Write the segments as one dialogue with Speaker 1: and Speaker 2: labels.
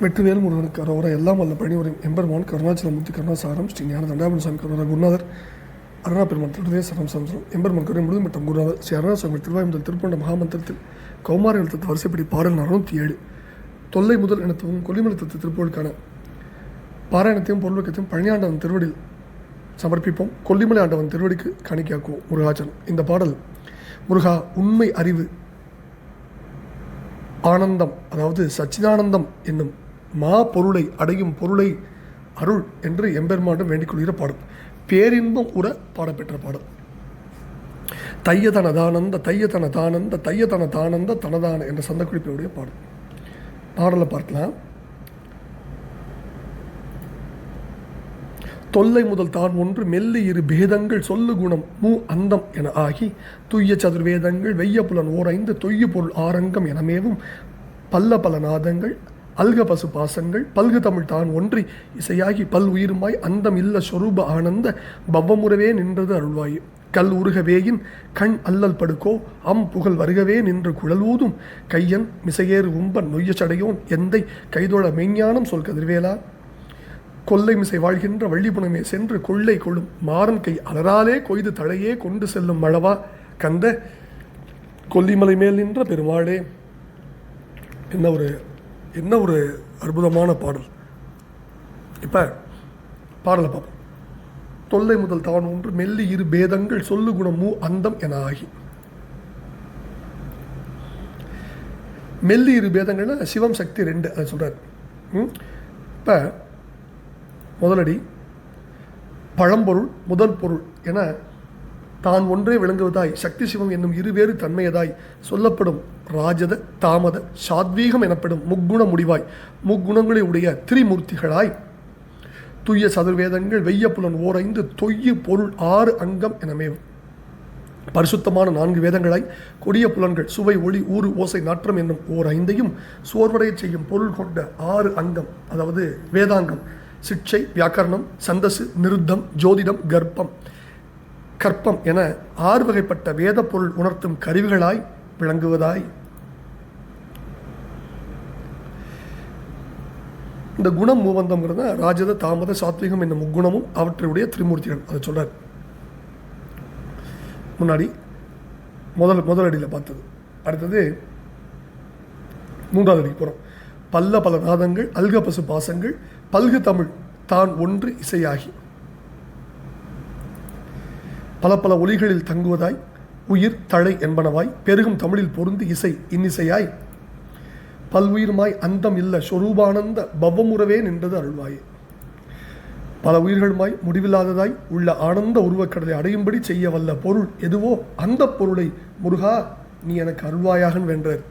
Speaker 1: வெற்றிவேல் முருகன் அரோவர எல்லாம் வல்ல பணிவரையும் எம்பெருமான் கருணாச்சலமூர்த்தி கருணாசாரம் ஸ்ரீ ஞான தண்டாபன் சாமி கருணா குருநாதர் அருணா பெருமான் திருதே சரம் சம்சரம் எம்பெருமான் கருணை முழுதும் மற்றும் குருநாதர் ஸ்ரீ அருணா சுவாமி திருவாயுமுதல் திருப்பண்ட மகாமந்திரத்தில் கௌமார எழுத்தத்து வரிசைப்படி பாடல் அறுநூத்தி ஏழு. தொல்லை முதல் எனத்துவம் கொல்லிமலத்தத்து திருப்பொருளுக்கான பாராயணத்தையும் பொருளுக்கத்தையும் பழனியாண்டவன் திருவடியில் சமர்ப்பிப்போம். கொல்லிமலை ஆண்டவன் திருவடிக்கு காணிக்கையாக்குவோம். முருகாச்சலம். இந்த பாடல் முருகா உண்மை அறிவு ஆனந்தம் அதாவது சச்சிதானந்தம் என்னும் மா பொருளை அடையும் பொருளை அருள் என்று எம்பெருமாண்டும் வேண்டிக் கொள்கிற பாடல். பேரின்பம் உற பாடப்பெற்ற பாடல். தையதன தானந்த தையதன தானந்த தையதன தானந்த தனதான என்ற சந்த குறிப்பினுடைய பாடல். பாடலை பார்க்கலாம். தொல்லை முதல் தான் ஒன்று மெல்லி இரு பேதங்கள் சொல்லு குணம் மூ அந்தம் என ஆகி துய்ய சதுர்வேதங்கள் வெய்ய புலன் ஓர் ஐந்து தொய்ய பொருள் ஆரங்கம் எனமேவும் பல்ல பல நாதங்கள் அல்க பசு பாசங்கள் பல்கு தமிழ் தான் ஒன்றி இசையாகி பல் உயிருமாய் அந்தம் இல்ல சொரூப ஆனந்த பவ்வமுறவே நின்றது அருள்வாய். கல் உருகவேயின் கண் அல்லல் படுக்கோ அம் புகழ் வருகவே நின்று குழல்வூதும் கையன் மிசையேறு உம்பன் நொய்ய சடையோன் எந்தை கைதோழ மெய்ஞானம் சொல் கதிர்வேலா. கொல்லை மிசை வாழ்கின்ற வள்ளிப்புணமே சென்று கொள்ளை கொள்ளும். மாறன் கை அலராலே கொய்து தழையே கொண்டு செல்லும் மழவா. கந்த கொல்லிமலை மேல் நின்ற பெருமாளே. என்ன ஒரு என்ன ஒரு அற்புதமான பாடல். இப்போ பாடலை பார்ப்போம். தொல்லை முதல் தவன் ஒன்று மெல்லி இரு பேதங்கள் சொல்லு குணமு அந்தம் என ஆகி. மெல்லி இரு பேதங்கள்னா சிவம் சக்தி ரெண்டு அதை சொல்கிறார் இப்போ முதலடி பழம்பொருள் முதல் பொருள் என தான் ஒன்றே விளங்குவதாய் சக்தி சிவம் என்னும் இருவேறு தன்மையதாய் சொல்லப்படும். ராஜத தாமத சாத்வீகம் எனப்படும் முக்குண முடிவாய் முக்குணங்களை உடைய திரிமூர்த்திகளாய். துய்ய சதுர்வேதங்கள் வெய்ய புலன் ஓரைந்து தொய்ய பொருள் ஆறு அங்கம் எனமே. பரிசுத்தமான நான்கு வேதங்களாய் கொடிய புலன்கள் சுவை ஒளி ஊறு ஓசை நாற்றம் என்னும் ஓர் ஐந்தையும் சோர்வடைய செய்யும் பொருள் கொண்ட ஆறு அங்கம் அதாவது வேதாங்கம். சிக்ஷை வியாக்கரணம் சந்தசு நிருத்தம் ஜோதிடம் கர்ப்பம். கற்பம் என ஆறு வகைப்பட்ட வேத பொருள் உணர்த்தும் கருவிகளாய் விளங்குவதாய். இந்த குணம் மூவந்தம்ங்கிறத ராஜத தாமத சாத்விகம் என்னும் முக்குணமும் அவற்றுடைய திரிமூர்த்திகள் அதை சொல்கிறார் முன்னாடி முதல் முதல் அடியில் பார்த்தது. அடுத்தது மூன்றாவது அடிக்கு போகிறோம் பல்ல பல நாதங்கள் அல்க பசு பாசங்கள் பல்கு தமிழ் தான் ஒன்று இசையாகி. பல பல ஒலிகளில் தங்குவதாய் உயிர் தழை என்பனவாய் பெருகும் தமிழில் பொருந்து இசை இன்னிசையாய். பல்வுயிர்மாய் அந்தம் இல்ல சொரூபானந்த பவமுறவே நின்றது அருள்வாயே. பல உயிர்களுமாய் முடிவில்லாததாய் உள்ள ஆனந்த உருவக்கடலை அடையும்படி செய்ய வல்ல பொருள் எதுவோ அந்த பொருளை முருகா நீ எனக்கு அருள்வாயாகன் வென்றார்.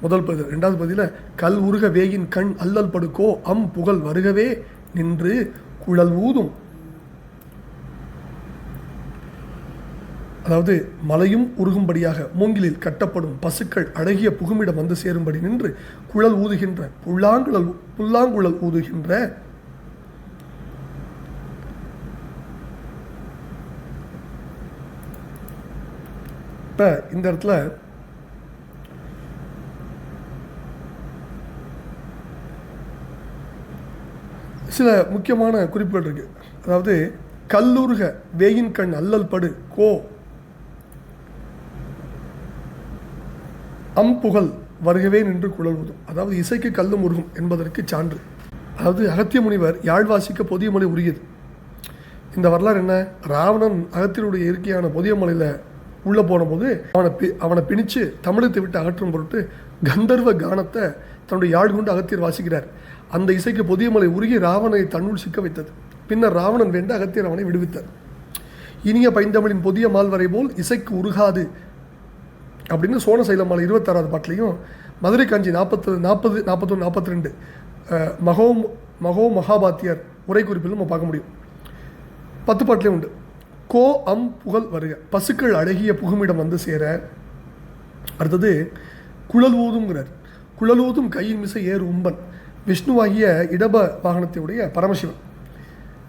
Speaker 1: முதல் பதில் ரெண்டாவது பதில கல் உருக வேயின் கண் அல்லல் படுக்கோ அம் புகழ் வருகவே நின்று குழல் ஊதும் அதாவது மலையும் உருகும்படியாக மூங்கிலில் கட்டப்படும் பசுக்கள் அழகிய புகுமிடம் வந்து சேரும்படி நின்று குழல் ஊதுகின்ற புல்லாங்குழல் புல்லாங்குழல் ஊதுகின்ற இப்போ இந்த இடத்துல சில முக்கியமான குறிப்புகள் இருக்கு. அதாவது கல்லூர்க வேயின் கண் அல்லல் படு கோ அம்புகழ் வருகவே நின்று குழல்வதும் அதாவது இசைக்கு கல்லும் உருகும் என்பதற்கு சான்று. அதாவது அகத்திய முனிவர் யாழ்வாசிக்க பொதிய மொழி உரியது இந்த வரலாறு என்ன? ராவணன் அகத்தியருடைய இயற்கையான பொதிய மலையில் உள்ளே போனபோது அவனை பி அவனை பிணித்து தமிழத்தை விட்டு அகற்றும் பொருட்டு கந்தர்வ கானத்தை தன்னுடைய யாழ் கொண்டு அகத்தியர் வாசிக்கிறார். அந்த இசைக்கு புதிய மலை உருகி ராவணனை தன்னுள் சிக்க வைத்தது. பின்னர் ராவணன் வேண்ட அகத்தியர் அவனை விடுவித்தார். இனிய பைந்தமிழின் புதிய மால்வரை போல் இசைக்கு உருகாது அப்படின்னு சோழ சைலமாலை இருபத்தாறாவது பாட்டிலையும் மதுரை காஞ்சி நாற்பத்து நாற்பது நாற்பத்தொன்று நாற்பத்தி ரெண்டு மகோ மகோ மகாபாத்தியர் உரை குறிப்பிலும் நம்ம பார்க்க முடியும். பத்து பாட்டிலையும் உண்டு. கோ அம் புகழ் வருக. பசுக்கள் அழகிய புகுமிடம் வந்து சேர. அடுத்தது குழல் ஊதுங்கிறார் குழல் ஊதும் கையின் மிசை ஏறு உம்பன். விஷ்ணுவாகிய இடப வாகனத்தையுடைய பரமசிவன்.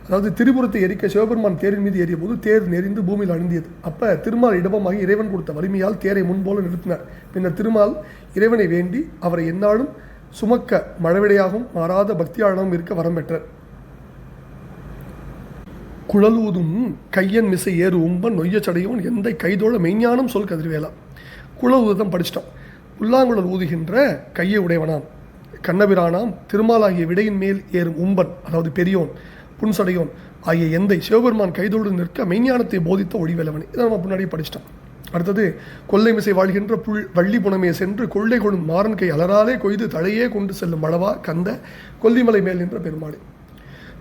Speaker 1: அதாவது திரிபுரத்தை எரிக்க சிவபெருமான் தேரின் மீது ஏறிய போது தேர் நெறிந்து பூமியில் அணிந்தியது அப்ப திருமால் இடபமாகி இறைவன் கொடுத்த வலிமையால் தேரை முன்போல நிறுத்தினார். பின்னர் திருமால் இறைவனை வேண்டி அவரை எந்நாளும் சுமக்க மழவிடையாகவும் மாறாத பக்தியாளனாகவும் இருக்க வரம் பெற்றார். குழல் ஊதும் கையன் மிசை ஏறு உம்பன் நொய்ய சடையவன் எந்தை கைதோழ மெய்ஞானம் சொல் கதிர்வேலாம் குழலூதம் ஊதம் படிச்சிட்டோம் புல்லாங்குழல் ஊதுகின்ற கையை உடையவனாம். கண்ணபிரானாம் திருமாலாகிய விடையின் மேல் ஏறும் உம்பன் அதாவது பெரியோன் புன்சடையோன். ஆகிய எந்தை சிவபெருமான் கைதோடு நிற்க மெய்ஞானத்தை போதித்த ஒளிவலவன் இதை நம்ம முன்னாடி படிச்சிட்டோம். அடுத்தது கொள்ளை மிசை வாழ்கின்ற புல் வள்ளி புனமே சென்று கொள்ளை கொடும் மாறன் கை அலராலே கொய்து தலையே கொண்டு செல்லும் மழவா கந்த கொல்லிமலை மேல் நின்ற பெருமாளே.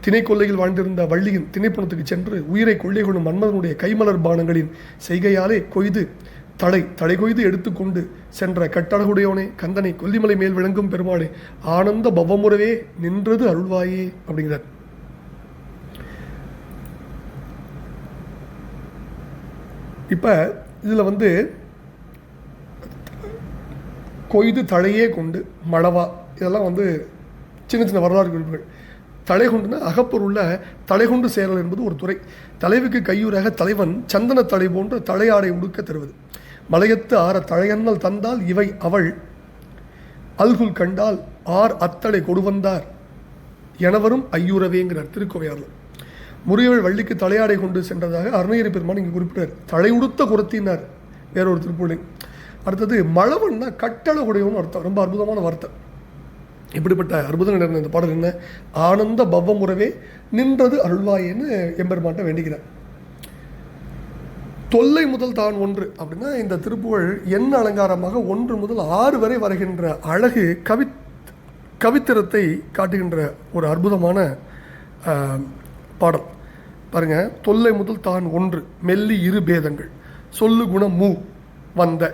Speaker 1: திணை கொல்லையில் வாழ்ந்திருந்த வள்ளியின் திணைப்புணத்துக்கு சென்று உயிரை கொள்ளை கொள்ளும் மன்மதனுடைய கைமலர் பானங்களின் செய்கையாலே கொய்து தலை தலை கொய்து எடுத்துக்கொண்டு சென்ற கட்டழகுடையோனே கந்தனை கொல்லிமலை மேல் விளங்கும் பெருமாளே ஆனந்த பவமுறவே நின்றது அருள்வாயே அப்படிங்கிறார். இப்போ இதில் வந்து கொய்து தழையே கொண்டு மழவா இதெல்லாம் வந்து சின்ன சின்ன வரலாறு குறிப்புகள். தலை கொண்டுனா அகப்பொருளில் தலை கொண்டு சேரல் என்பது ஒரு துறை. தலைவுக்கு கையூறாக தலைவன் சந்தன தலை போன்ற தலையாடை உடுக்க தருவது. மலையத்து ஆற தழையன்னல் தந்தால் இவை அவள். அல்குல் கண்டால் ஆர் அத்தடை கொடுவந்தார். எனவரும் ஐயூரவேங்கிறார் திருக்கோவையாரில். முறியவள் வள்ளிக்கு தலையாடை கொண்டு சென்றதாக அருணகிரி பெருமான் இங்கே குறிப்பிட்டார். தலையுடுத்த குரத்தினார் வேறொரு திருப்பூலி அடுத்தது மழவன்னா கட்டளகுடையவன் அர்த்தம். ரொம்ப அற்புதமான வார்த்தை. இப்படிப்பட்ட அற்புதங்கள் நடந்த இந்த பாடல் என்ன? ஆனந்த பவ்வமுறவே நின்றது அருள்வாயின்னு எம்பெருமாட்ட வேண்டிக்கிறார். தொல்லை முதல் தான் ஒன்று. அப்படின்னா இந்த திருப்புகழ் என்ன அலங்காரமாக ஒன்று முதல் ஆறு வரை வருகின்ற அழகு கவி கவித்திரத்தை காட்டுகின்ற ஒரு அற்புதமான பாடல். பாருங்க தொல்லை முதல் தான் ஒன்று மெல்லி இரு பேதங்கள். சொல்லு குணம் மூ வந்த.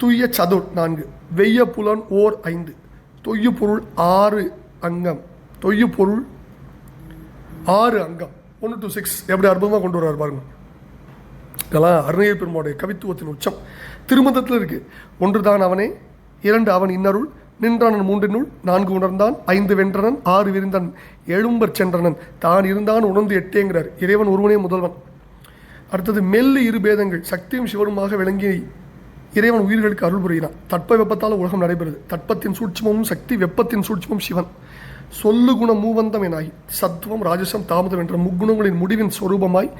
Speaker 1: துய்ய சதுர் நான்கு. வெய்ய புலன் ஓர் ஐந்து. தொய்யு பொருள் ஆறு அங்கம். தொய்யு பொருள் ஆறு அங்கம். ஒன்று டு சிக்ஸ் எப்படி அற்புதமாக கொண்டு வர்றார் பாருங்க. இதெல்லாம் அருணகிரி பெருமாவுடைய கவித்துவத்தின் உச்சம். திருமந்தத்தில் இருக்குது ஒன்று தான் அவனே இரண்டு அவன் இன்னருள். நின்றானன் மூன்றினுள் நான்கு உணர்ந்தான் ஐந்து வென்றனன் ஆறு விரிந்தன் எழும்பர் சென்றனன். தான் இருந்தான் உணர்ந்து எட்டேங்கிறார். இறைவன் ஒருவனே முதல்வன். அடுத்தது மெல்லு இரு பேதங்கள் சக்தியும் சிவனுமாக விளங்கி இறைவன் உயிர்களுக்கு அருள் புரிகிறான். தட்ப வெப்பத்தால் உலகம் நடைபெறுது. தட்பத்தின் சூட்சமும் சக்தி வெப்பத்தின் சூட்சமும் சிவன். சொல்லு குண மூவந்தம் எனாகி சத்துவம் ராஜசம் தாமதம் என்ற முக்குணங்களின் முடிவின் சொரூபமாய்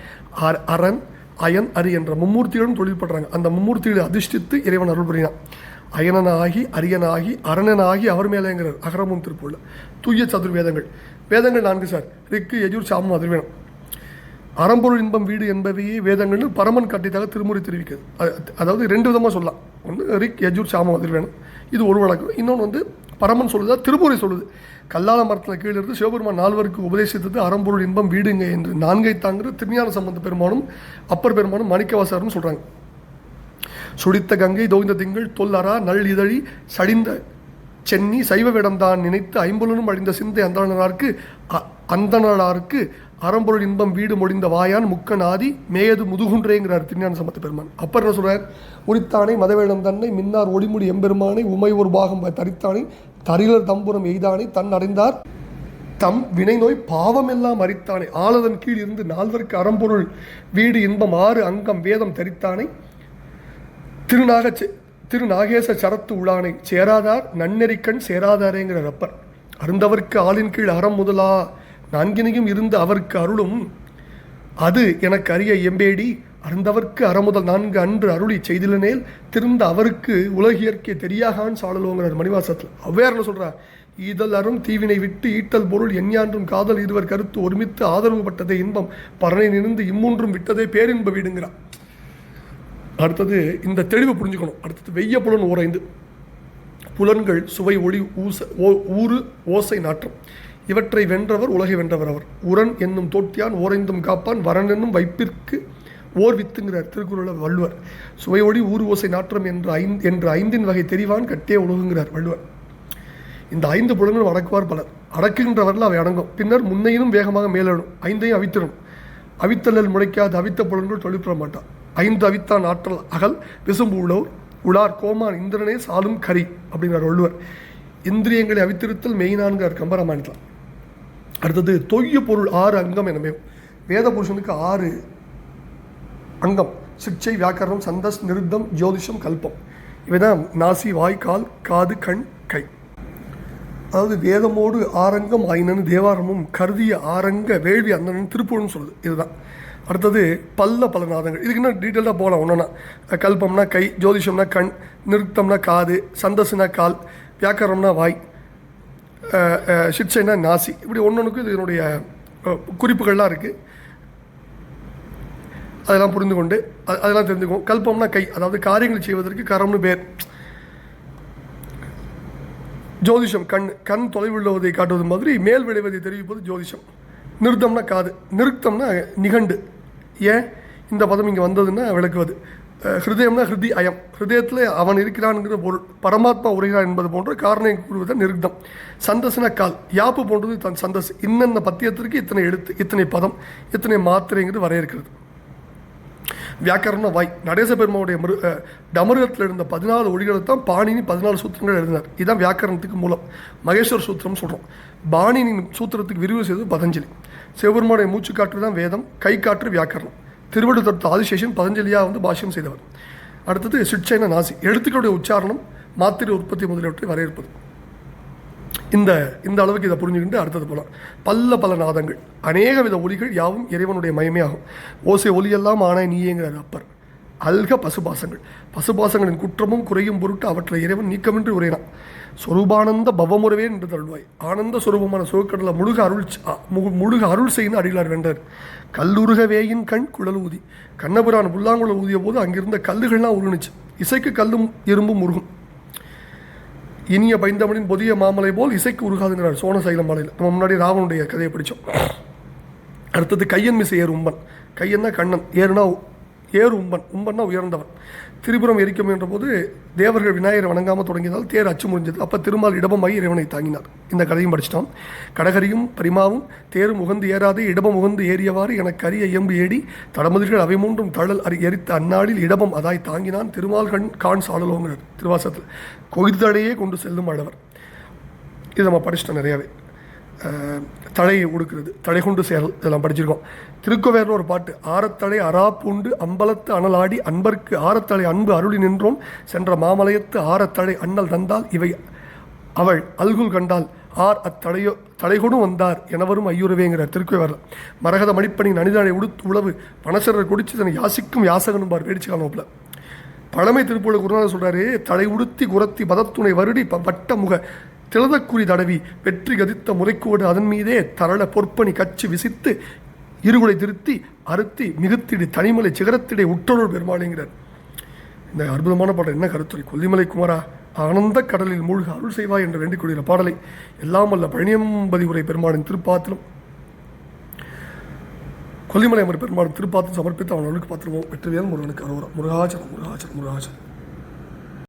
Speaker 1: அர் அரண் அயன் அரி என்ற மும்மூர்த்திகளும் தொழில்படுறாங்க. அந்த மும்மூர்த்திகளை அதிர்ஷ்டித்து இறைவன் அருள் புரிகிறான். அயனனாகி அரியனாகி அரணனாகி அவர் மேலேங்கிறார். அகரமும் திருப்பூரில். தூய சதுர் வேதங்கள் வேதங்கள் நான்கு சார். ரிக்கு எஜூர் சாமம் அதிர்வேணம் அறம்பொருள் இன்பம் வீடு என்பவையே வேதங்கள்னு பரமன் காட்டியதாக திருமுறை தெரிவிக்கிறது. அதாவது ரெண்டு விதமாக சொல்லலாம். ஒன்று ரிக் யஜூர் சாமம் அதிர்வேணம் இது ஒரு வழக்கம் இன்னொன்று வந்து பரமன் சொல்லுதா திருமுறை சொல்லுது. கல்லால மரத்தில் கீழே இருந்து சிவபெருமான் நால்வருக்கு உபதேசித்தது அறம்பொருள் இன்பம் வீடுங்க என்று. நான்கை தாங்கிற திருஞான சம்பந்த பெருமானும் அப்பர் பெருமானும் மாணிக்கவாசகர்னு சொல்கிறாங்க சுடித்த கங்கை தோய்ந்த திங்கள் தொல்லரா நல் இதழி சடிந்த சென்னி சைவ விடம்தான் நினைத்து ஐம்பொழுனும் அழிந்த சிந்தை அந்தனாருக்கு அ- அறம்பொருள் இன்பம் வீடு முடிந்த வாயான் முக்கன் ஆதி மேயது முதுகுன்றேங்கிறார் திருஞான சமத்த பெருமான். அப்பர் என்ன சொல்றார் உரித்தானை மதவேடம் தன்னை மின்னார் ஒளிமுடி எம்பெருமானை உமை ஒரு பாகம் தரித்தானை தரிலர் தம்புரம் எய்தானை தன் அடைந்தார் தம் வினை நோய் பாவம் எல்லாம் அரித்தானே ஆளதன் கீழ் இருந்து நால்வருக்கு அறம்பொருள் வீடு இன்பம் ஆறு அங்கம் வேதம் தரித்தானை திருநாக திரு நாகேச சரத்து உளானை சேராதார் நன்னெறிக்கண் சேராதாரேங்கிற ரப்பர். அருந்தவர்க்கு ஆளின் கீழ் அறம் முதலா நான்கினையும் இருந்து அவருக்கு அருளும். அது எனக்கு அறிய எம்பேடி அருந்தவர்க்கு அறமுதல் நான்கு அன்று அருளி செய்திலனேல் திருந்த அவருக்கு உலகியற்கே தெரியாகான் சாடலோங்கிறார் மணிவாசத்தில். அவ்வேறு சொல்கிறார் ஈதல் அரும் தீவினை விட்டு ஈட்டல் பொருள் எஞ்ஞான்றும் காதல் இருவர் கருத்து ஒருமித்து ஆதரவு பட்டதே இன்பம் பறனை நின்று இம்மூன்றும் விட்டதே பேரின்ப வீடுங்கிறார் அடுத்தது இந்த தெளிவை புரிஞ்சுக்கணும். அடுத்தது வெய்ய புலன் ஓரைந்து. புலன்கள் சுவை ஒளி ஊச ஓ ஊறு ஓசை நாற்றம். இவற்றை வென்றவர் உலகை வென்றவர் அவர். உரன் என்னும் தோட்டியான் ஓரைந்தும் காப்பான் வரன் என்னும் வைப்பிற்கு ஓர் வித்துங்கிறார் திருக்குறள் வள்ளுவர். சுவை ஒளி ஊறு ஓசை நாற்றம் என்ற ஐந்து என்ற ஐந்தின் வகை தெரிவான் கட்டே உலகுங்கிறார் வள்ளுவர். இந்த ஐந்து புலன்கள் அடக்குவார் பலர் அடக்குகின்றவர்கள் அவை அடங்கும். பின்னர் முன்னையிலும் வேகமாக மேலிடும் ஐந்தையும் அவித்திடும் அவித்தலில் முளைக்காது. அவித்த புலன்கள் தொழிற்பட மாட்டான் ஐந்து அவித்தான் ஆற்றல் அகல் விசும்பு உள்ளோர் உலார் கோமான் இந்திரனே சாலும் கரி அப்படிங்கிறார் வள்ளுவர். இந்திரியங்களை அவித்திருத்தல் மெயினான்கிறார் கம்பராமாயணத்தில். அடுத்தது தொய்ய பொருள் ஆறு அங்கம் எனவே வேத புருஷனுக்கு ஆறு அங்கம். சிக்ஷை வியாக்கரணம் சந்தஸ் நிருத்தம் ஜோதிஷம் கல்பம். இவைதான் நாசி வாய் கால் காது கண் கை. அதாவது வேதமோடு ஆரங்கம் ஆயினன் தேவாரமும் கருதிய ஆரங்க வேள்வி அந்தனன் திருப்பூர்னு சொல்லுது. இதுதான். அடுத்தது பல்ல பல நாதங்கள். இதுக்கு இன்னும் டீட்டெயிலாக போகலாம் ஒன்றுனா கல்பம்னா கை ஜோதிஷம்னா கண் நிறுத்தம்னா காது சந்தஸ்னா கால் வியாக்கரம்னா வாய் சிட்சைனா நாசி. இப்படி ஒன்றொன்றுக்கும் இதனுடைய அஹ், குறிப்புகள்லாம் இருக்குது அதெல்லாம் புரிந்து கொண்டு அதெல்லாம் தெரிஞ்சுக்குவோம். கல்பம்னா கை அதாவது காரியங்கள் செய்வதற்கு கரம்னு பேர். ஜோதிஷம் கண் கண் தொலைவுள்ளவதை காட்டுவது மாதிரி மேல் விளைவதை தெரிவிப்பது ஜோதிஷம். நிறுத்தம்னா காது நிறுத்தம்னா நிகண்டு. ஏன் இந்த பதம் இங்கே வந்ததுன்னா விளக்குவது? ஹிருதயம்னா ஹிருதி அயம். ஹிருதயத்தில் அவன் இருக்கிறான்ங்கிற பொருள் பரமாத்மா உரைகிறான் என்பது போன்ற காரணம் கூறுவது நிருத்தம். சந்தஸ்னா கால். யாப்பு போன்றது தன் சந்தஸ். இன்னென்ன பத்தியத்திற்கு இத்தனை எழுத்து இத்தனை பதம் இத்தனை மாத்திரைங்கிறது வரையறுக்கிறது. வியாக்கரண வாய். நடேச பெருமாவுடைய மிரு டமருகத்தில் இருந்த பதினாலு ஒளிகளை தான் பாணினி பதினாலு சூத்திரங்கள் எழுதினார். இதுதான் வியாக்கரணத்துக்கு மூலம். மகேஸ்வர் சூத்திரம் சொல்கிறோம் பாணினியின் சூத்திரத்துக்கு விரிவு செய்தது பதஞ்சலி. சிவபெருமானுடைய மூச்சு காற்று தான் வேதம் கை காற்று வியாக்கரணம். திருவள்ளுவர் ஆதிசேஷன் பதஞ்சலியாக வந்து பாஷ்யம் செய்தவர். அடுத்தது சிட்சைன நாசி. எழுத்துக்களுடைய உச்சாரணம் மாத்திரை உற்பத்தி முதலியவற்றை வரையறுப்பது. இந்த இந்த அளவுக்கு இதை புரிஞ்சுக்கிட்டு அடுத்தது போகலாம் பல்ல பல நாதங்கள். அநேக வித ஒலிகள் யாவும் இறைவனுடைய மயமே ஆகும் ஓசை ஒலியெல்லாம் ஆனாய் நீயேங்கிறார் அப்பர். அல்க பசுபாசங்கள். பசுபாசங்களின் குற்றமும் குறையும் பொருட்டு அவற்றை இறைவன் நீக்கமின்றி உரையினான். சொரூபானந்த பவமுறவே என்று தருள்வாய். ஆனந்த சுரூபமான சுகக்கடலை முழுக அருள் முழுக அருள் செய்து அடிகளார் வென்றார். கல்லுருகவேயின் கண் குழல் ஊதி. கண்ணபுரான் புல்லாங்குழல் ஊதிய போது அங்கிருந்த கல்லுகள்லாம் உருணுச்சு. இசைக்கு கல்லும் இரும்பும் உருகும் இனிய பைந்தவனின் புதிய மாமலை போல் இசைக்கு உருகாதுங்கிறார் சோனசைலம் மாலையில் நம்ம முன்னாடி ராவனுடைய கதையை படித்தோம் அடுத்தது கையன் மிசை ஏறும்பன் கையன்னா கண்ணன் ஏறுனா ஏர் உம்பன் உம்பன்னா உயர்ந்தவன். திரிபுரம் எரிக்க முயன்ற போது தேவர்கள் விநாயகரை வணங்காமல் தொடங்கியதால் தேர் அச்சு முடிஞ்சது அப்போ திருமால் இடபமாகி இறைவனை தாங்கினார். இந்த கதையும் படிச்சிட்டோம். கடகரியும் பரிமாவும் தேரும் உகந்து ஏறாதே இடபம் உகந்து ஏறியவாறு எனக்கு அரிய இயம்பு ஏடி தடமதில்கள் அவை மூன்றும் தழல் அறி எரித்த அந்நாளில் இடபம் அதாய் தாங்கினான் திருமால் கண் கான் சாடலோங்கிறார் திருவாசத்தில் கொய்தடையே கொண்டு செல்லும் அழவர் இதை நம்ம படிச்சிட்டோம் நிறையாவே. தழையை உடுக்கிறது தழை கொண்டு சேரல் இதெல்லாம் படிச்சிருக்கோம். திருக்கோவேரில் ஒரு பாட்டு ஆரத்தடை அராப்புண்டு அம்பலத்து அனலாடி அன்பர்க்கு ஆரத்தடை அன்பு அருளி நின்றோம். சென்ற மாமலையத்து ஆரத்தடை அண்ணல் தந்தால் இவை அவள் அல்குல் கண்டால் ஆர் அத்தடையோ தடைகொடும் வந்தார் எனவரும் ஐயுறவேங்கிறார் திருக்குவேரில் மரகத மணிப்பணி நனிதாழை உடுத்து உழவு பனசரர் குடிச்சு தன்னை யாசிக்கும் யாசகனும் பார் வேடிச்சு காலப்பில் பழமை திருப்பூர் குருநாதர் சொல்கிறாரு தலை உடுத்தி குரத்தி பதத்துணை வருடி ப- வட்ட முக திலதக்குறி தடவி வெற்றி கதித்த முறைக்கோடு அதன் மீதே தரள பொற்பணி கச்சி விசித்து இருகுலை திருத்தி அறுத்தி மிகுத்திடு தனிமலை சிகரத்திடை உற்றொருள் பெருமாளிங்கிறார். இந்த அற்புதமான பாடல் என்ன கருத்துரை? கொல்லிமலை குமரா ஆனந்த கடலில் மூழ்க அருள் செய்வாய் என்று வேண்டிக் கொள்கிற பாடலை எல்லாம் அல்ல பழனியம்பதி உரை பெருமாளின் திருப்பாத்திரம். கொல்லிமலை அமர் பெருமாள் திருப்பாத்திரம் சமர்ப்பித்து அவன் அவனுக்கு பாத்திரமோ? வெற்றிவேல் முருகனுக்கு அரோரா முருகாச்சலம் முருகாச்சலம் முருகாச்சலம்.